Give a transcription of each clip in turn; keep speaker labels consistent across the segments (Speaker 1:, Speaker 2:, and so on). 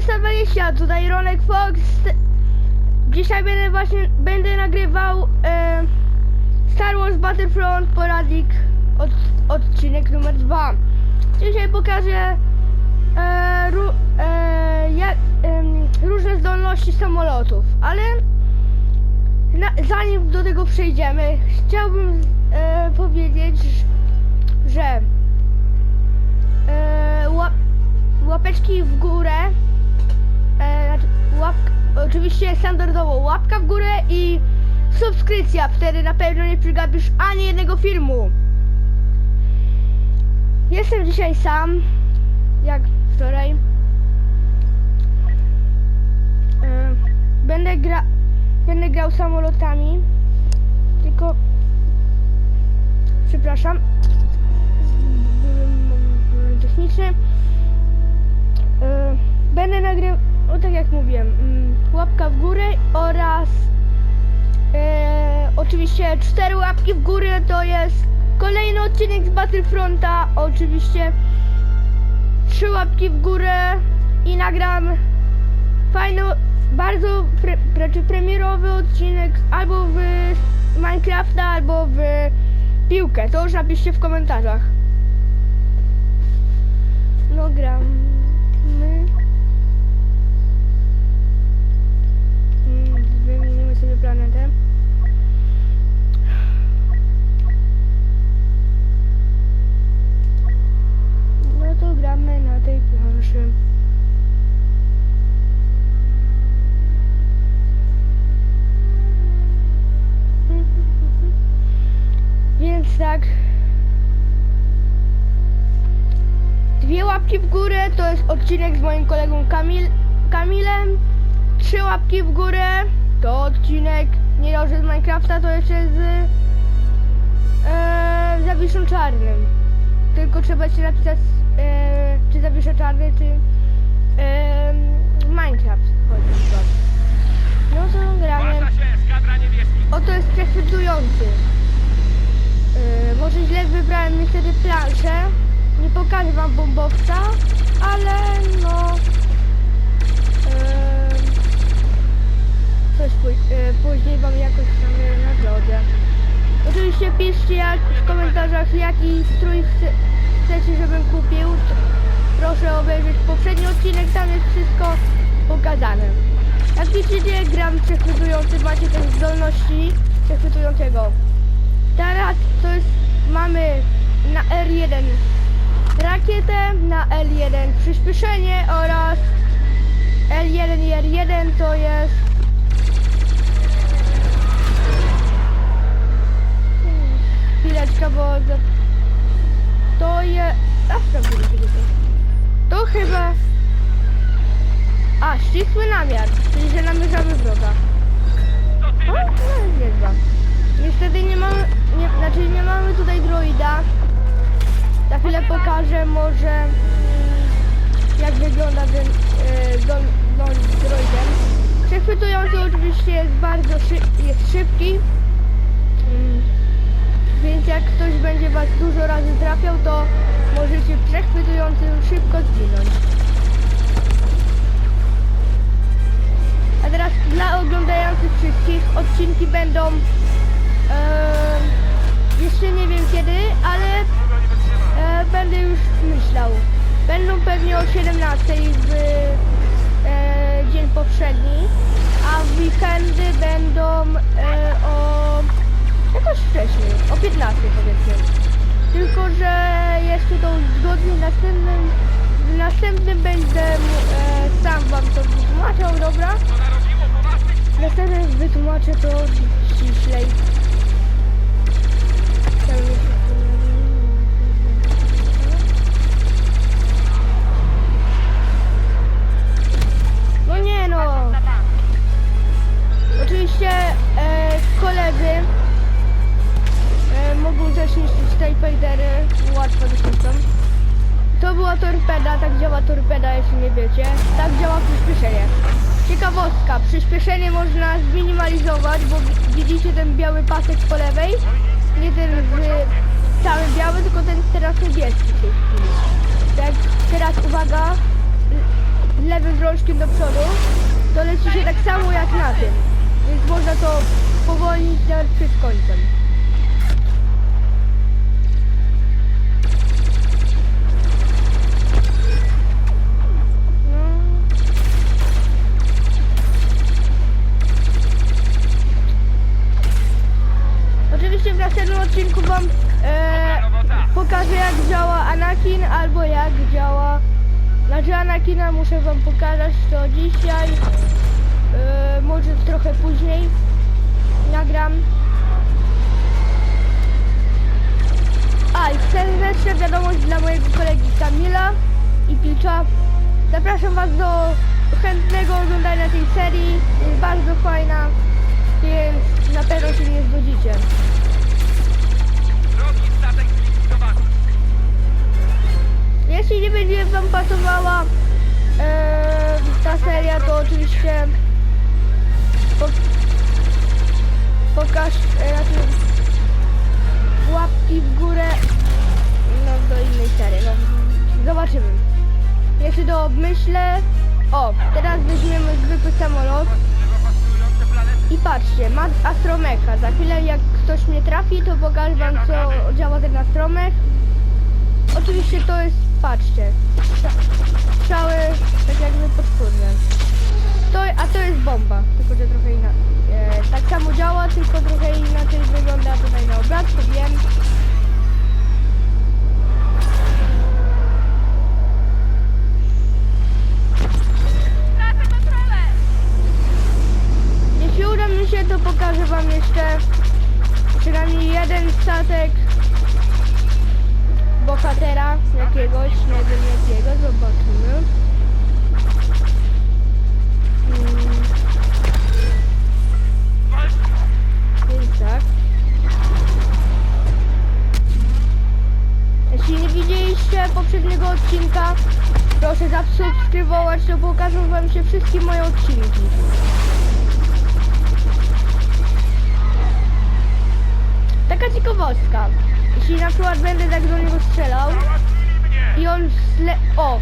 Speaker 1: 320, tutaj Ronek Fox. Dzisiaj będę właśnie będę nagrywał e, Star Wars Battlefront poradnik od, odcinek numer 2. Dzisiaj pokażę e, ró, e, jak, em, różne zdolności samolotów, ale na, zanim do tego przejdziemy, chciałbym e, powiedzieć, że e, łap, łapeczki w górę, e, znaczy łap, oczywiście standardowo łapka w górę i subskrypcja, wtedy na pewno nie przegapisz ani jednego filmu. Jestem dzisiaj sam, jak wczoraj. E, Będę, gra, będę grał samolotami, tylko przepraszam, techniczny. E, Będę nagrywał, no tak jak mówiłem, mm, łapka w górę oraz e, oczywiście cztery łapki w górę to jest kolejny odcinek z Battlefronta, oczywiście trzy łapki w górę i nagram fajny, bardzo pre, pre, premierowy odcinek albo w Minecrafta, albo w piłkę. To już napiszcie w komentarzach. No gramy. Wymienimy sobie planetę. No to gramy na tej planszy. Więc tak. Dwie łapki w górę to jest odcinek z moim kolegą Kamil, Kamilem. Trzy łapki w górę to odcinek nie dobrze z Minecrafta, to jeszcze z e, Zawiszą Czarnym. Tylko trzeba się napisać e, czy Zawisza Czarny, czy e, Minecraft. Chodzi. No to gramy. Oto jest przechwytujący. Yy, może źle wybrałem niestety planszę. Nie pokażę wam bombowca, ale no. Yy, coś yy, później wam jakoś tam yy, nagrodzę. Oczywiście piszcie jak w komentarzach jaki strój chce, chcecie żebym kupił. Proszę obejrzeć poprzedni odcinek, tam jest wszystko pokazane. Jak widzicie, gram przechwytujący, macie też zdolności przechwytującego. Teraz to jest, mamy na R1 rakietę, na L1 przyspieszenie oraz L1 i R1 to jest chwileczkę, bo to jest a sprawdzimy to to chyba a, ścisły namiar, czyli że namierzamy wroga. O, no jest niezła. Niestety nie mamy, nie, znaczy nie mamy tutaj droida. Za chwilę pokażę może mm, jak wygląda ten e, dol z droidem. Przechwytujący oczywiście jest bardzo szy, jest szybki. Mm, Więc jak ktoś będzie was dużo razy trafiał, to możecie przechwytującym szybko zginąć. A teraz dla oglądających wszystkich odcinki będą e, jeszcze nie wiem kiedy, ale e, będę już myślał. Będą pewnie o 17 w e, dzień poprzedni, a w weekendy będą e, o jakoś wcześniej, o 15 powiedzmy. Tylko, że jeszcze to uzgodnię w następnym, następnym będę e, sam wam to wytłumaczył, dobra? Następnie wytłumaczę to ściślej. Przyspieszenie można zminimalizować, bo widzicie ten biały pasek po lewej? Nie ten cały biały, tylko ten teraz niebieski. Tak, teraz uwaga, l- lewy wzrok drążkiem do przodu, to leci się tak samo jak na tym. Więc można to powolnić nawet przed końcem. Odcinku wam e, pokażę jak działa Anakin albo jak działa znaczy Anakina muszę wam pokazać to dzisiaj e, może trochę później nagram. A i serdeczna wiadomość dla mojego kolegi Kamila i Pilcza. Zapraszam was do chętnego oglądania tej serii jest bardzo fajna więc na pewno się nie zgodzicie Jeśli nie będzie Wam pasowała e, ta seria, to oczywiście po, pokaż e, łapki w górę no, do innej serii. No, zobaczymy. Jeszcze to obmyślę. O, teraz weźmiemy zwykły samolot i patrzcie, ma astromecha. Za chwilę jak ktoś mnie trafi, to pokażę Wam co działa ten astromech. Oczywiście to jest, patrzcie, strzały tak jakby podwórne. To, a to jest bomba, tylko że trochę inaczej. E, tak samo działa, tylko trochę inaczej wygląda tutaj poprzedniego odcinka, proszę zasubskrybować, to pokażą Wam się wszystkie moje odcinki. Taka ciekawostka. Jeśli na przykład będę tak do niego strzelał i on zle... O!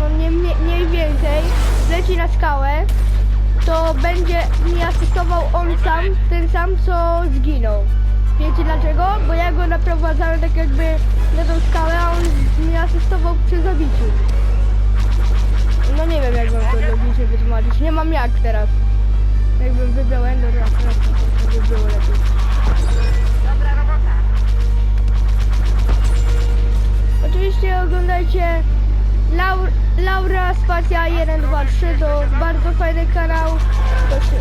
Speaker 1: No nie mniej, mniej więcej leci na skałę, to będzie mi asystował on sam, ten sam co zginął. Wiecie dlaczego? Bo ja go naprowadzałem tak jakby tą skałę, a on mi asystował przy zabiciu. No nie wiem jak wam to logicznie wytłumaczyć. Nie mam jak teraz. Jakbym wybrał Ender, raz, raz, to by było lepiej.
Speaker 2: Dobra robota.
Speaker 1: Oczywiście oglądajcie Laur, Laura Spacja 123 to bardzo fajny kanał. To się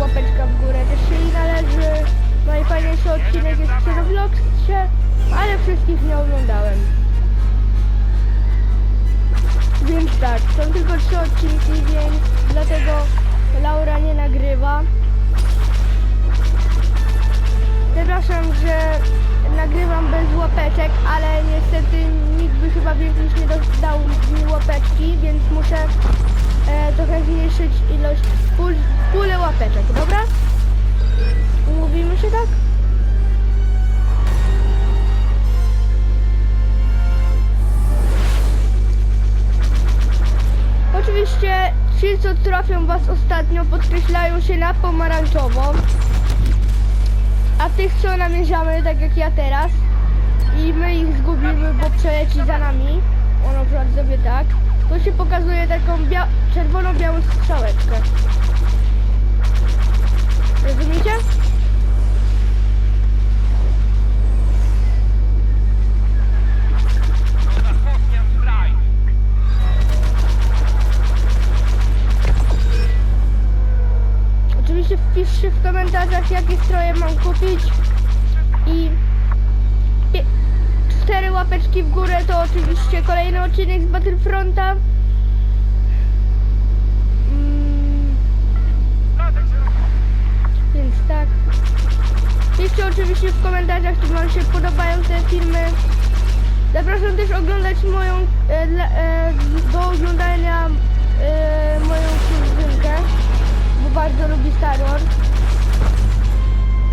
Speaker 1: łapeczka w górę też się jej należy. Najfajniejszy odcinek jest przy Vlogsie, ale wszystkich nie oglądałem. Więc tak, są tylko trzy odcinki, więc dlatego Laura nie nagrywa. Przepraszam, że nagrywam bez łapeczek, ale niestety nikt by chyba więcej nie dał mi łapeczki, więc muszę e, trochę zmniejszyć ilość pól, pulę łapeczek, dobra? Umówimy się tak? Oczywiście ci, co trafią was ostatnio, podkreślają się na pomarańczowo. A tych, co namierzamy, tak jak ja teraz, i my ich zgubimy, bo przeleci za nami, on na przykład sobie tak, to się pokazuje taką bia- czerwono-białą strzałeczkę. Rozumiecie? Oczywiście wpiszcie w komentarzach, jakie stroje mam kupić i cztery łapeczki w górę to oczywiście kolejny odcinek z Battlefronta. Mm. Więc tak. Piszcie oczywiście w komentarzach, czy Wam się podobają te filmy. Zapraszam też oglądać moją, e, e, do oglądania e, moją bardzo lubi Star Wars.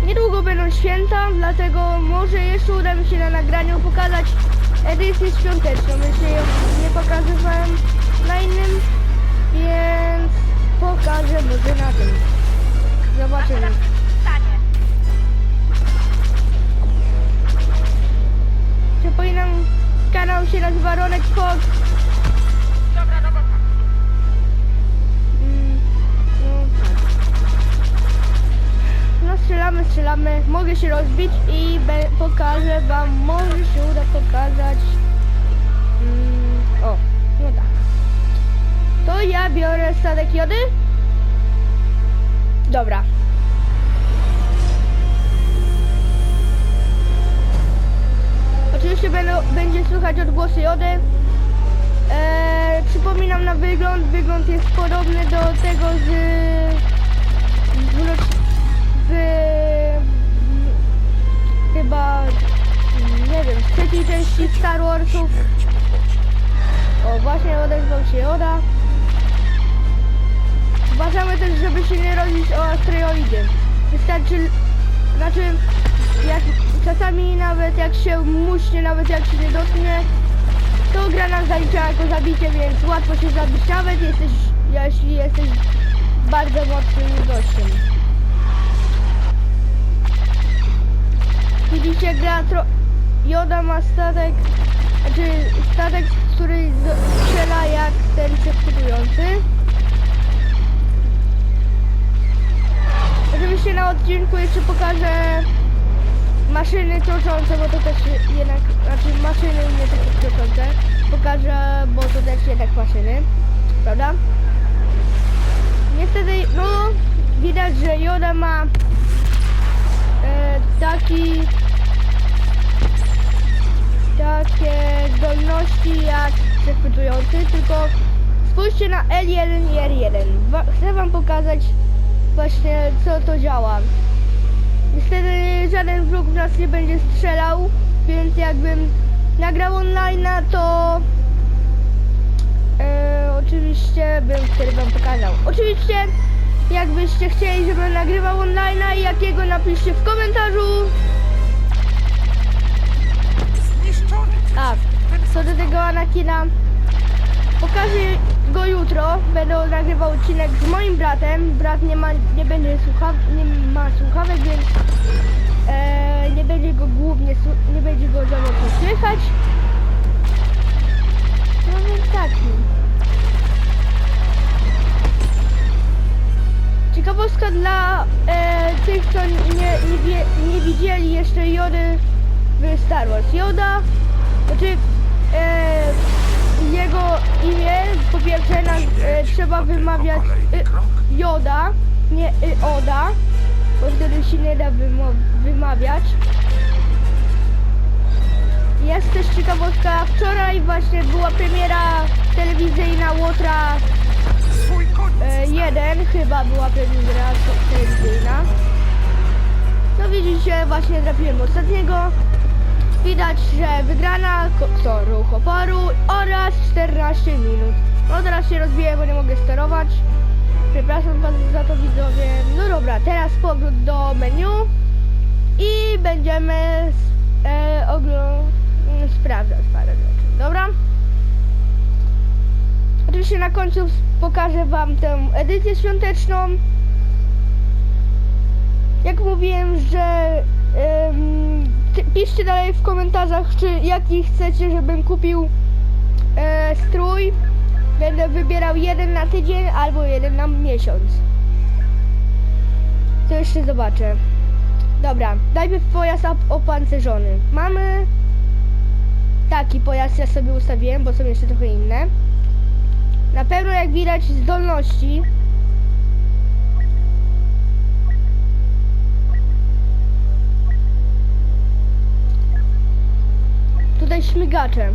Speaker 1: Niedługo będą święta, dlatego może jeszcze uda mi się na nagraniu pokazać edycję świąteczną. Jeszcze ją nie pokazywałem na innym, więc pokażę może na tym. Zobaczymy. Przypominam, kanał się nazywa Ronek Fox. Strzelamy, strzelamy. Mogę się rozbić i pokażę wam, może się uda pokazać. Mm, o, no tak. To ja biorę statek jody. Dobra. Oczywiście będą, będzie słychać odgłosy jody. Eee, przypominam na wygląd. Wygląd jest podobny do tego z... z, z chyba... nie wiem, z trzeciej części Star Warsów. O, właśnie odezwał się Joda. Uważamy też, żeby się nie rodzić o asteroidzie. Wystarczy, znaczy, jak, czasami nawet jak się muśnie, nawet jak się nie dotknie, to gra nam zalicza jako zabicie, więc łatwo się zabić, nawet jesteś, jeśli jesteś bardzo mocnym gościem. Widzicie, gra tro... Joda ma statek, znaczy statek, który strzela jak ten przechwytujący. Oczywiście na odcinku jeszcze pokażę maszyny kroczące, bo to też jednak, znaczy maszyny nie takie kroczące. Pokażę, bo to też jednak maszyny, prawda? Niestety, no widać, że Joda ma e, taki takie zdolności jak przechwytujący, tylko spójrzcie na L1 i R1. Wa- Chcę wam pokazać właśnie co to działa. Niestety żaden wróg w nas nie będzie strzelał, więc jakbym nagrał online'a, to e, oczywiście bym wtedy wam pokazał. Oczywiście jakbyście chcieli, żebym nagrywał online'a i jakiego napiszcie w komentarzu.
Speaker 3: Zniszczony!
Speaker 1: A, co do tego Anakina, pokażę go jutro. Będę nagrywał odcinek z moim bratem. Brat nie ma, nie będzie słuchaw, nie ma słuchawek, więc e, nie będzie go głównie, nie będzie go za mocno słychać. Tych, co nie, nie, nie widzieli jeszcze Jody w Star Wars. Joda, znaczy e, jego imię po pierwsze e, trzeba wymawiać y, Joda, nie y, Oda, bo wtedy się nie da wymawiać. Jest też ciekawostka, wczoraj właśnie była premiera telewizyjna Łotra
Speaker 3: Swój koniec!
Speaker 1: E, jeden chyba była premiera te- telewizyjna. No widzicie, właśnie trafiłem ostatniego. Widać, że wygrana to ruch oporu oraz 14 minut. No teraz się rozbiję, bo nie mogę sterować. Przepraszam was za to widzowie. No dobra, teraz powrót do menu i będziemy e, ogl- m, sprawdzać parę rzeczy. Dobra? Oczywiście na końcu pokażę Wam tę edycję świąteczną. Jak mówiłem, że piszcie dalej w komentarzach, czy jaki chcecie, żebym kupił e, strój. Będę wybierał jeden na tydzień albo jeden na miesiąc. To jeszcze zobaczę. Dobra, najpierw pojazd op- opancerzony. Mamy taki pojazd, ja sobie ustawiłem, bo są jeszcze trochę inne. Na pewno jak widać zdolności. Tutaj śmigacze.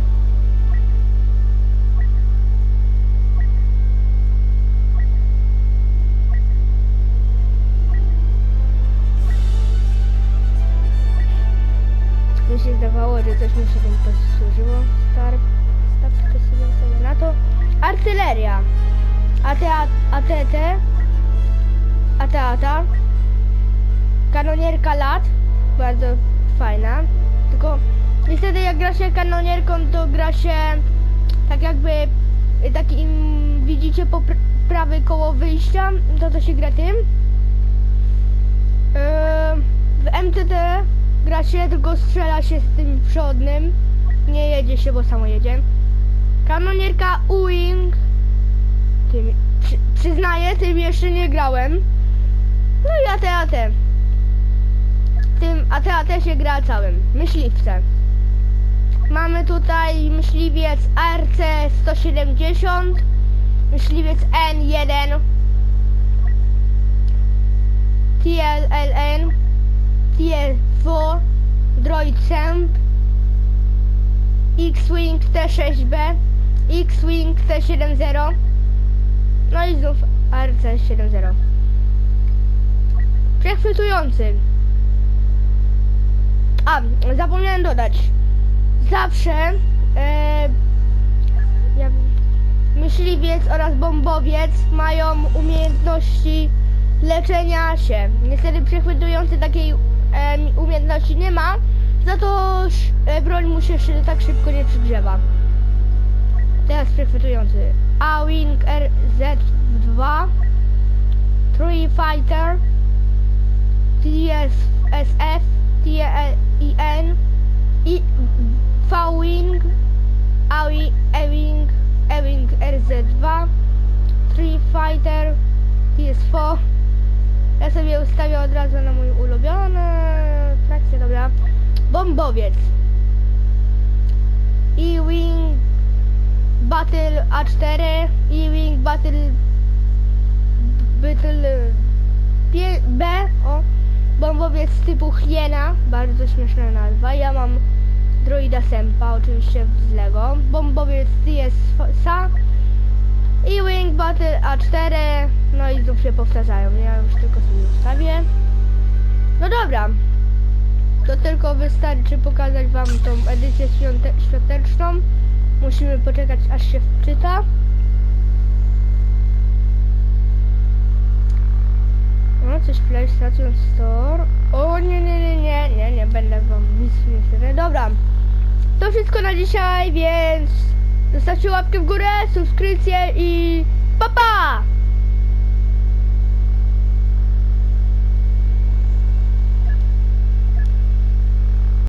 Speaker 1: Mi się zdawało, że coś mi się tam posłużyło. Star, stawkę sobie na to. Artyleria. AT, ATT. AT-ATA. Kanonierka lat. Bardzo fajna. Niestety jak gra się kanonierką, to gra się tak jakby y, takim widzicie po pr- prawej koło wyjścia, to to się gra tym. Yy, w MTT gra się, tylko strzela się z tym przodnym. Nie jedzie się, bo samo jedzie. Kanonierka Uwing. Tym, przy, przyznaję, tym jeszcze nie grałem. No i AT-AT. Tym AT-AT się gra całym. Myśliwce. Mamy tutaj myśliwiec ARC 170, myśliwiec N1, TLLN, TF4, Droid Semp, X-Wing T6B, X-Wing T70, no i znów ARC-70. Przechwytujący. A, zapomniałem dodać. Zawsze e, myśliwiec oraz bombowiec mają umiejętności leczenia się. Niestety przechwytujący takiej em, umiejętności nie ma, za to e, broń mu się tak szybko nie przygrzewa. Teraz przechwytujący. A-Wing RZ2 Tree Fighter TSSF TLIN i V-Wing Ewing Ewing RZ2 Tree Fighter TS4 ja sobie ustawię od razu na mój ulubiony trakcie, dobra bombowiec. E-Wing Battle A4 E-Wing Battle Battle Pie- B o bombowiec typu Hiena bardzo śmieszna nazwa. Ja mam droida Sempa oczywiście z Lego. Bombowiec TS-SA i Wing Battle A4 no i znów się powtarzają ja już tylko sobie ustawię. No dobra. To tylko wystarczy pokazać wam tą edycję świąte świąteczną. Musimy poczekać aż się wczyta. No, coś PlayStation Store. O nie, nie, nie, nie, nie, nie będę wam nic nie Dobra. To wszystko na dzisiaj, więc zostawcie łapkę w górę, subskrypcję i pa pa!